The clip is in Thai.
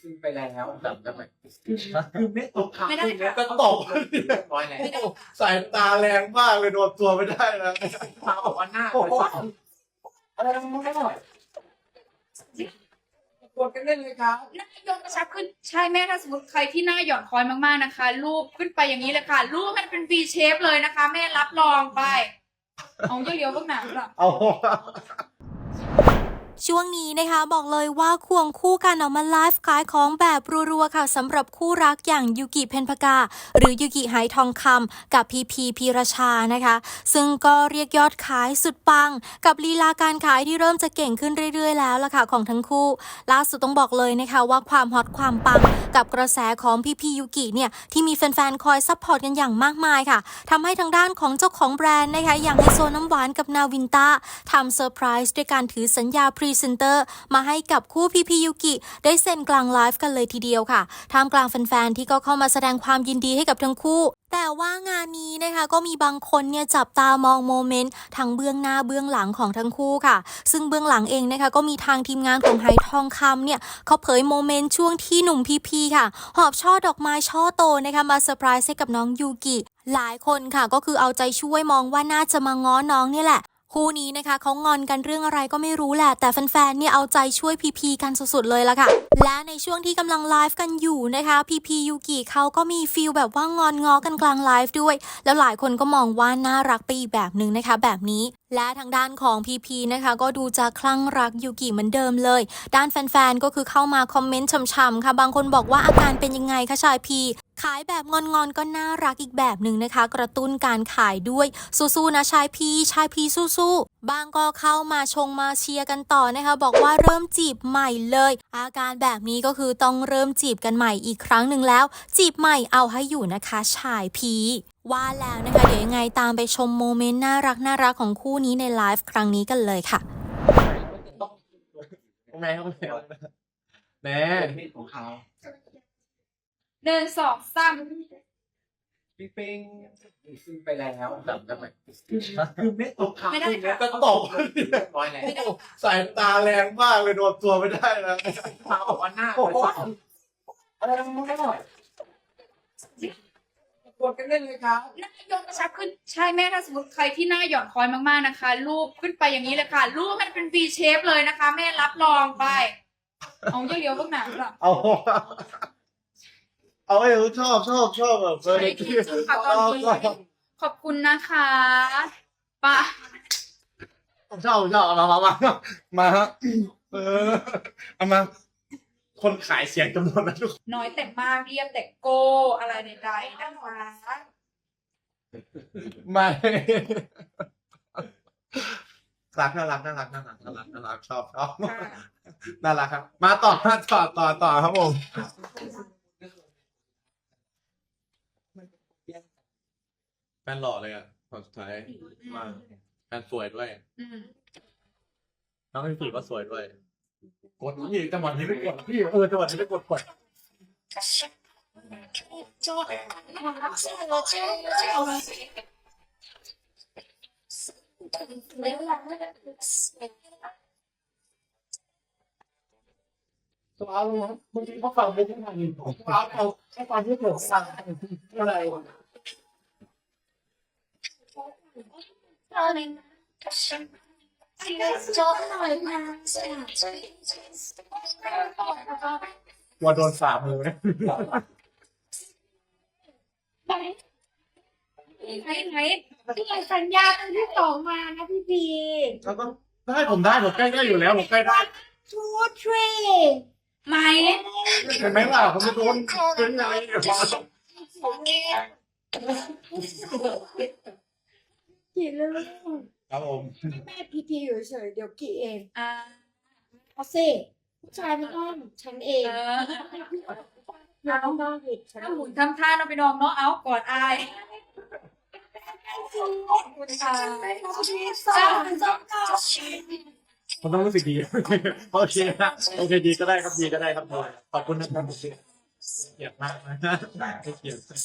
ขึ้นไปแล้วแบบแบบคือไม่ตกขาไม่ได้ค่ะ ก็ตกเรียบร้อยแล้วไม่ได้สายตาแรงมากเลยโดนตัวไม่ได้นะมาบอกว่าหน้าโอ้โหอะไรไม่ได้กดกันเล่นเลยครับหน้ายกกระชับขึ้นใช่แม่ถ้าสมมติใครที่หน้าหย่อนคอยมากๆนะคะ รูปขึ้นไปอย่างนี้เลยค่ะ รูปมันเป็น V shape เลยนะคะ แม่รับรองไป เอาเยอะๆพวกหนังหรอเอา ช่วงนี้นะคะบอกเลยว่าควงคู่กันออกมาไลฟ์ขายของแบบรัวๆค่ะสำหรับคู่รักอย่างยูกิเพนพกา หรือยูกิไหทองคำกับพีพีพีรชานะคะ ซึ่งก็เรียกยอดขายสุดปัง กับลีลาการขายที่เริ่มจะเก่งขึ้นเรื่อยๆ แล้วล่ะค่ะของทั้งคู่ ล่าสุดต้องบอกเลยนะคะว่าความฮอตความปัง กับกระแสของพีพียูกิเนี่ยที่มีแฟนๆคอยซัพพอร์ตกันอย่างมากมายค่ะทำให้ทางด้านของเจ้าของแบรนด์นะคะอย่างไฮโซน้ำหวานกับนาวินต้าทำเซอร์ไพรส์ด้วยการถือสัญญาพรีเซนเตอร์มาให้กับคู่พีพียูกิได้เซ็นกลางไลฟ์กันเลยทีเดียวค่ะท่ามกลางแฟนๆที่ก็เข้ามาแสดงความยินดีให้กับทั้งคู่แต่ว่างานนี้นะคะก็มีบางคนเนี่ยจับตามองโมเมนต์ทั้งเบื้องหน้าเบื้องหลังของทั้งคู่ค่ะ ซึ่งเบื้องหลังเองนะคะก็มีทางทีมงานของไหทองคำเนี่ยเขาเผยโมเมนต์ช่วงที่หนุ่มพีพีค่ะ หอบช่อดอกไม้ช่อโตนะคะมาเซอร์ไพรส์ให้กับน้องยูกิหลายคนค่ะก็คือเอาใจช่วยมองว่าน่าจะมาง้อน้องนี่แหละ คู่นี้นะคะเขางอนกันเรื่องอะไรก็ไม่รู้แหละ แต่แฟนๆ เนี่ยเอาใจช่วยพีพีกันสุดๆ เลยละค่ะ และในช่วงที่กำลังไลฟ์กันอยู่นะคะพีพียูกิเขาก็มีฟีลแบบว่างอนงอกันกลางไลฟ์ด้วย แล้วหลายคนก็มองว่าน่ารักไปอีกแบบหนึ่งนะคะ แบบนี้และทางด้านของพีพีนะคะ ก็ดูจะคลั่งรักยูกิเหมือนเดิมเลย ด้านแฟนๆ ก็คือเข้ามาคอมเมนต์ช่ำๆค่ะ บางคนบอกว่าอาการเป็นยังไงคะชายพี ขายแบบงอนๆก็น่ารักอีกแบบหนึ่งนะคะ กระตุ้นการขายด้วยสู้ๆนะชายพีชายพีสู้ๆบางก็เข้ามาชงมาเชียร์กันต่อนะคะ บอกว่าเริ่มจีบใหม่เลย อาการแบบนี้ก็คือต้องเริ่มจีบกันใหม่อีกครั้งหนึ่งแล้ว จีบใหม่เอาให้อยู่นะคะชายพีว่าแล้วนะคะ เดี๋ยวยังไงตามไปชมโมเมนต์น่ารักน่ารักของคู่นี้ในไลฟ์ครั้งนี้กันเลยค่ะแม่แม่แม่มีดของเขา หนึ่งสองสามปิ๊งปิ๊งขึ้นไปแล้วแบบแบบคือไม่ตกขาไม่ได้ค่ะก็ตกเรียบร้อยแล้วไม่ได้ค่ะสายตาแรงมากเลยโดนตัวไม่ได้นะมาบอกว่าหน้าอะไรไม่ได้กดกันเล่นเลยครับหน้ายกกระชับขึ้นใช่แม่ถ้าสมมติใครที่หน้าหย่อนคอยมากๆนะคะ รูปขึ้นไปอย่างนี้เลยค่ะ รูปมันเป็น V shape เลยนะคะ แม่รับรองไป เอาเยอะๆพวกหนังหรอเอา เอาไอ้ชอบชอบชอบแบบเออไม่ได้คิดจริงค่ะตอนนี้ขอบคุณนะคะปะผมชอบผมชอบเอามามามามาฮะเออเอามา คนขายเสียงจำนวนนั้นทุกคนน้อยแต่มากเรียบแต่โก้อะไรใดๆนะคะไม่รักน่ารักน่ารักน่ารักน่ารักน่ารักชอบชอบค่ะน่ารักครับ มาต่อมาต่อต่อต่อครับผม แฟนหล่อเลยอะคนสุดท้ายมาแฟนสวยด้วยอืมน้องที่สี่ก็สวยด้วย กดพี่จังหวะนี้ไม่กดพี่เออจังหวะนี้ไม่กดกดตัวเอาเลยนะบางทีเขาฟังไม่ได้ยินผมเอาเอาแค่ความที่ผมฟังอะไร กลัวโดนสาบมือนะไหนไหนไหนที่สัญญาตัวที่สองมานะพี่พีแล้วก็ได้ผมได้ผมใกล้ได้อยู่แล้วผมใกล้ได้ทูทรีไหมเห็นไหมล่ะผมจะโดนเป็นไง กี่เรื่องครับผมแม่พีพีอยู่เฉยๆเดี๋ยวกี่เองอ่าเอาสิผู้ชายไม่ต้องฉันเองเอออย่าต้องต้องผิดฉันถ้าหมุนทำท่าเราไปนองเนาะเอาก่อนอายขอบคุณค่ะมันต้องรู้สึกดีโอเคนะโอเคดีก็ได้ครับดีก็ได้ครับขอบคุณนะครับเกียดมากนะให้เกียรติ